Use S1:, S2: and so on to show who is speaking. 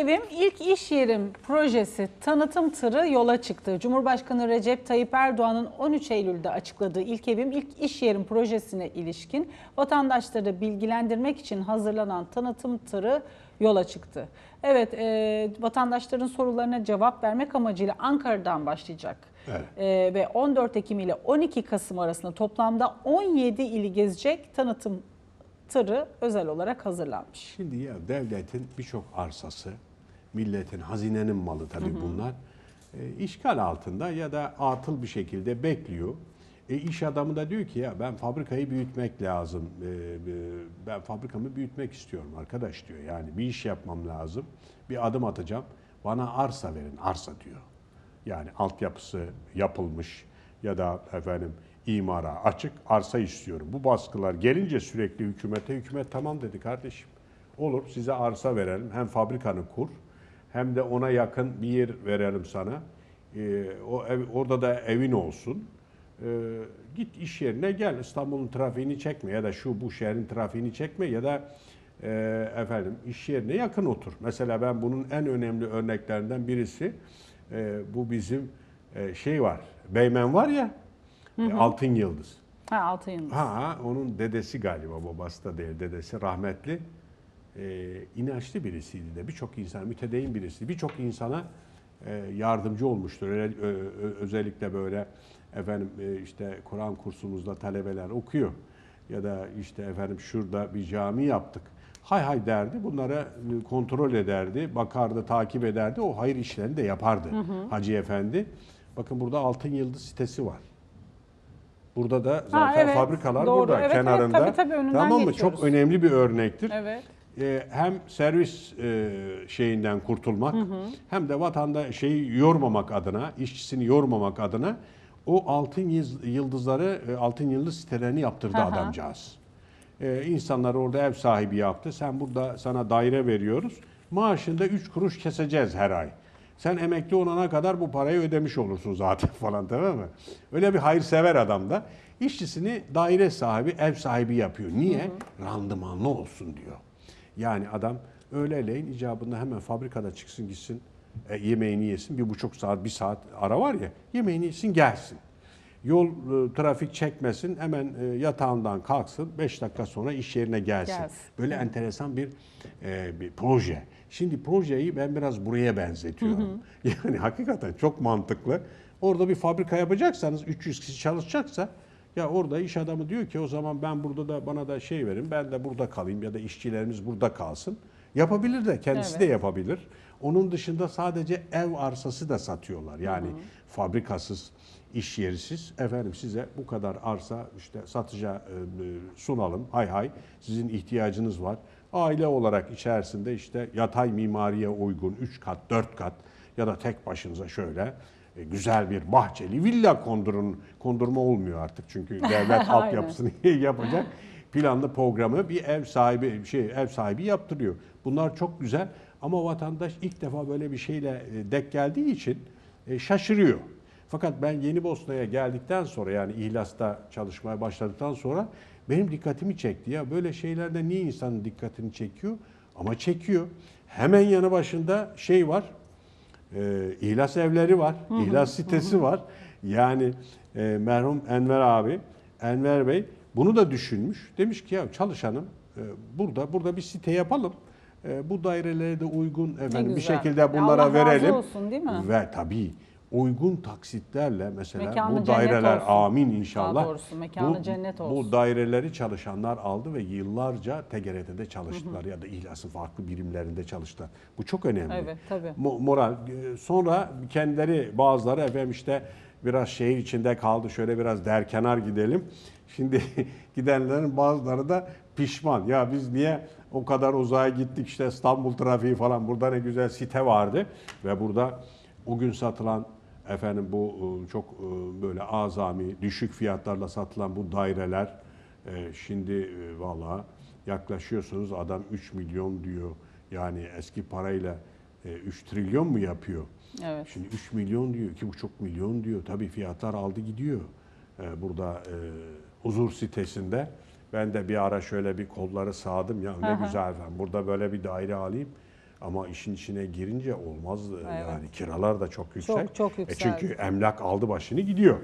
S1: evim, ilk iş yerim projesi tanıtım tırı yola çıktı. Cumhurbaşkanı Recep Tayyip Erdoğan'ın 13 Eylül'de açıkladığı ilk evim, ilk iş yerim projesine ilişkin vatandaşları bilgilendirmek için hazırlanan tanıtım tırı yola çıktı. Evet, e, vatandaşların sorularına cevap vermek amacıyla Ankara'dan başlayacak.
S2: Evet.
S1: E, ve 14 Ekim ile 12 Kasım arasında toplamda 17 ili gezecek tanıtım tırı özel olarak hazırlanmış.
S2: Şimdi ya devletin birçok arsası, milletin hazinenin malı tabii bunlar. E, işgal altında ya da atıl bir şekilde bekliyor. E, iş adamı da diyor ki ya ben fabrikayı büyütmek lazım. E, e, ben fabrikamı büyütmek istiyorum arkadaş diyor. Yani bir iş yapmam lazım. Bir adım atacağım. Bana arsa verin. Arsa diyor. Yani altyapısı yapılmış ya da efendim imara açık arsa istiyorum. Bu baskılar gelince sürekli hükümete hükümet tamam dedi kardeşim. Olur size arsa verelim. Hem fabrikanı kur hem de ona yakın bir yer verelim sana. Ee, o ev, orada da evin olsun. Ee, git iş yerine gel. İstanbul'un trafiğini çekme ya da şu bu şehrin trafiğini çekme ya da e, efendim iş yerine yakın otur. Mesela ben bunun en önemli örneklerinden birisi e, bu bizim e, şey var. Beymen var ya e, Altın Yıldız.
S1: Ha altı yıldız.
S2: Ha onun dedesi galiba babası da değil dedesi rahmetli. E, inançlı birisiydi de birçok insan mütedeyyin birisi. Birçok insana e, yardımcı olmuştur. Öyle, ö- ö- özellikle böyle efendim e, işte Kur'an kursumuzda talebeler okuyor ya da işte efendim şurada bir cami yaptık. Hay hay derdi. Bunlara e, kontrol ederdi, bakardı, takip ederdi. O hayır işlerini de yapardı Hacı Efendi. Bakın burada Altın Yıldız sitesi var. Burada da zaten
S1: evet,
S2: fabrikalar
S1: doğru.
S2: burada
S1: Evet, evet,
S2: kenarında.
S1: tabii, tabii, önünden
S2: tamam mı?
S1: geçiyoruz.
S2: Çok önemli bir örnektir.
S1: Evet.
S2: Ee, hem servis e, şeyinden kurtulmak hem de vatanda şeyi yormamak adına, işçisini yormamak adına o altın yıldızları, e, altın yıldız sitelerini yaptırdı
S1: Hı hı.
S2: adamcağız. Ee, insanlar orada ev sahibi yaptı. Sen burada sana daire veriyoruz. Maaşında 3 kuruş keseceğiz her ay. Sen emekli olana kadar bu parayı ödemiş olursun zaten falan tamam mı? Öyle bir hayırsever adam da işçisini daire sahibi, ev sahibi yapıyor. Niye? Randımanlı olsun diyor. Yani adam öğleleyin icabında hemen fabrikada çıksın gitsin e, yemeğini yesin. Bir buçuk saat, bir saat ara var ya yemeğini yesin gelsin. Yol e, trafik çekmesin hemen e, yatağından kalksın 5 dakika sonra iş yerine gelsin.
S1: Gelsin.
S2: Böyle enteresan bir e, bir proje. Şimdi projeyi ben biraz buraya benzetiyorum. Yani hakikaten çok mantıklı. Orada bir fabrika yapacaksanız 300 kişi çalışacaksa ya orada iş adamı diyor ki o zaman ben burada da bana da şey verin ben de burada kalayım ya da işçilerimiz burada kalsın. Yapabilir de kendisi
S1: Evet.
S2: de yapabilir. Onun dışında sadece ev arsası da satıyorlar. Yani fabrikasız, iş yerisiz. Efendim size bu kadar arsa işte satıca e, sunalım. Hay hay sizin ihtiyacınız var. Aile olarak içerisinde işte yatay mimariye uygun 3 kat, 4 kat ya da tek başınıza şöyle e, güzel bir bahçeli villa kondurun kondurma olmuyor artık çünkü devlet altyapısını yapacak planlı programı bir ev sahibi şey ev sahibi yaptırıyor. Bunlar çok güzel ama vatandaş ilk defa böyle bir şeyle e, denk geldiği için e, şaşırıyor. Fakat ben Yeni Bosna'ya geldikten sonra yani İhlas'ta çalışmaya başladıktan sonra benim dikkatimi çekti. Ya böyle şeylerde niye insanın dikkatini çekiyor? Ama çekiyor. Hemen yanı başında şey var. E, İhlas evleri var. İhlas sitesi var. Yani e, merhum Enver abi, Enver Bey bunu da düşünmüş. Demiş ki ya çalışanım e, burada burada bir site yapalım. E, bu dairelere de uygun efendim bir şekilde bunlara
S1: Allah razı
S2: verelim.
S1: olsun, değil mi?
S2: Ve tabii uygun taksitlerle mesela
S1: Mekanı
S2: bu daireler
S1: olsun.
S2: amin inşallah.
S1: Daha doğrusu mekanı
S2: bu,
S1: cennet olsun.
S2: Bu daireleri çalışanlar aldı ve yıllarca TGRT'de çalıştılar ya da İhlas'ın farklı birimlerinde çalıştılar. Bu çok önemli.
S1: Evet, tabii.
S2: Mo- moral. Ee, Sonra kendileri bazıları efendim işte biraz şehir içinde kaldı. Şöyle biraz derkenar gidelim. Şimdi gidenlerin bazıları da pişman. Ya biz niye o kadar uzağa gittik işte İstanbul trafiği falan burada ne güzel site vardı ve burada o gün satılan efendim bu e, çok e, böyle azami düşük fiyatlarla satılan bu daireler e, şimdi valla yaklaşıyorsunuz adam 3 milyon diyor. Yani eski parayla e, 3 trilyon mu yapıyor?
S1: Evet.
S2: Şimdi 3 milyon diyor, 2,5 milyon diyor. Tabii fiyatlar aldı gidiyor. Burada huzur sitesinde. Ben de bir ara şöyle bir kolları sağdım ya ne
S1: Aha.
S2: güzel efendim. Burada böyle bir daire alayım. Ama işin içine girince olmazdı. Evet. Yani kiralar da çok yüksek.
S1: Çok çok
S2: e
S1: yüksek.
S2: E çünkü emlak aldı başını gidiyor.